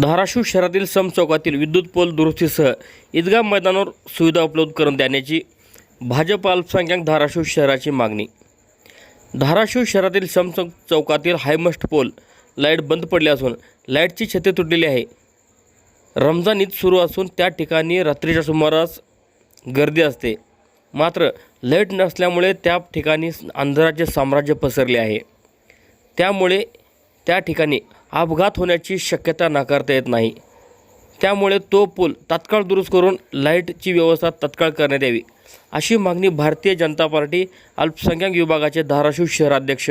धाराशिव शहरातील सम चौकातील विद्युत पोल दुरुस्तीसह ईदगाह मैदानावर सुविधा उपलब्ध करून देण्याची भाजप अल्पसंख्याक धाराशिव शहराची मागणी. धाराशिव शहरातील सम चौकातील हायमस्ट पोल लाइट बंद पडली असून लाईटची छते तुटलेली आहे. रमजान ईद सुरू असून त्या ठिकाणी रात्रीच्या सुमारास गर्दी असते. मात्र लाइट नसल्यामुळे त्या ठिकाणी अंधाराचे साम्राज्य पसरले आहे. त्यामुळे त्या ठिकाणी अपघात होण्याची शक्यता नाकारता येत नाही. त्यामुळे तो पूल तात्काळ दुरुस्त करून लाईटची व्यवस्था तात्काळ करण्यात यावी अशी मागणी भारतीय जनता पार्टी अल्पसंख्याक विभागाचे धाराशिव शहराध्यक्ष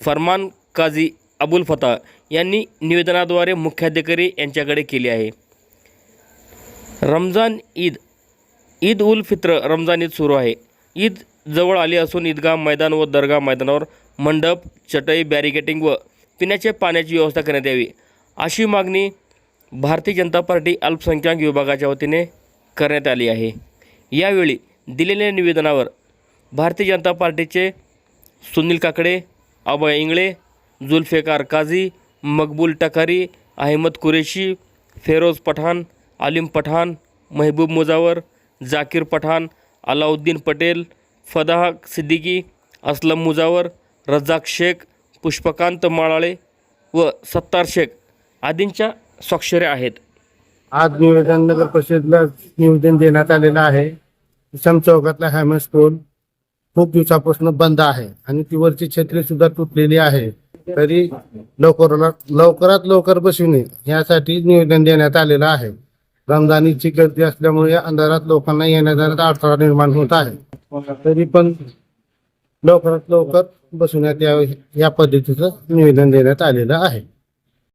फरमान काझी अबुल फता यांनी निवेदनाद्वारे मुख्याधिकारी यांच्याकडे केली आहे. रमजान ईद ईद उल फित्र रमजान ईद सुरू आहे. ईद जवळ आली असून ईदगाह मैदान व दर्गा मैदानावर मंडप चटई बॅरिकेटिंग व पिण्याच्या पाण्याची व्यवस्था करण्यात यावी. अशी मागणी भारतीय जनता पार्टी अल्पसंख्याक विभागाच्या वतीने करण्यात आली आहे. यावेळी दिलेल्या निवेदनावर भारतीय जनता पार्टीचे सुनील काकडे अभय इंगळे जुल्फेकार काझी मकबूल टकारी अहमद कुरेशी फेरोज पठाण आलिम पठाण महबूब मुजावर जाकीर पठाण अलाउद्दीन पटेल फदाह सिद्दीकी असलम मुजावर रज्जाक शेख पुष्पकांत माळाळे व सत्तार शेख आदींच्या स्वाक्षऱ्या आहेत. आज निवेदन नगर परिषदला निवेदन देण्यात आलेलं आहे. विषम चौकातला हॅमर स्कूल खूप दिवसापासून बंद आहे आणि ती वरची छत्री सुद्धा तुटलेली आहे. तरी लवकरात लवकरात लवकर बसविणे यासाठी निवेदन देण्यात आलेलं आहे. रमजानीची गर्दी असल्यामुळे अंधारात लोकांना येण्या जाण्यात अडथळा निर्माण होत आहे. तरी पण लवकरात लवकर बसवण्यात यावे या पद्धतीचं निवेदन देण्यात आलेलं आहे.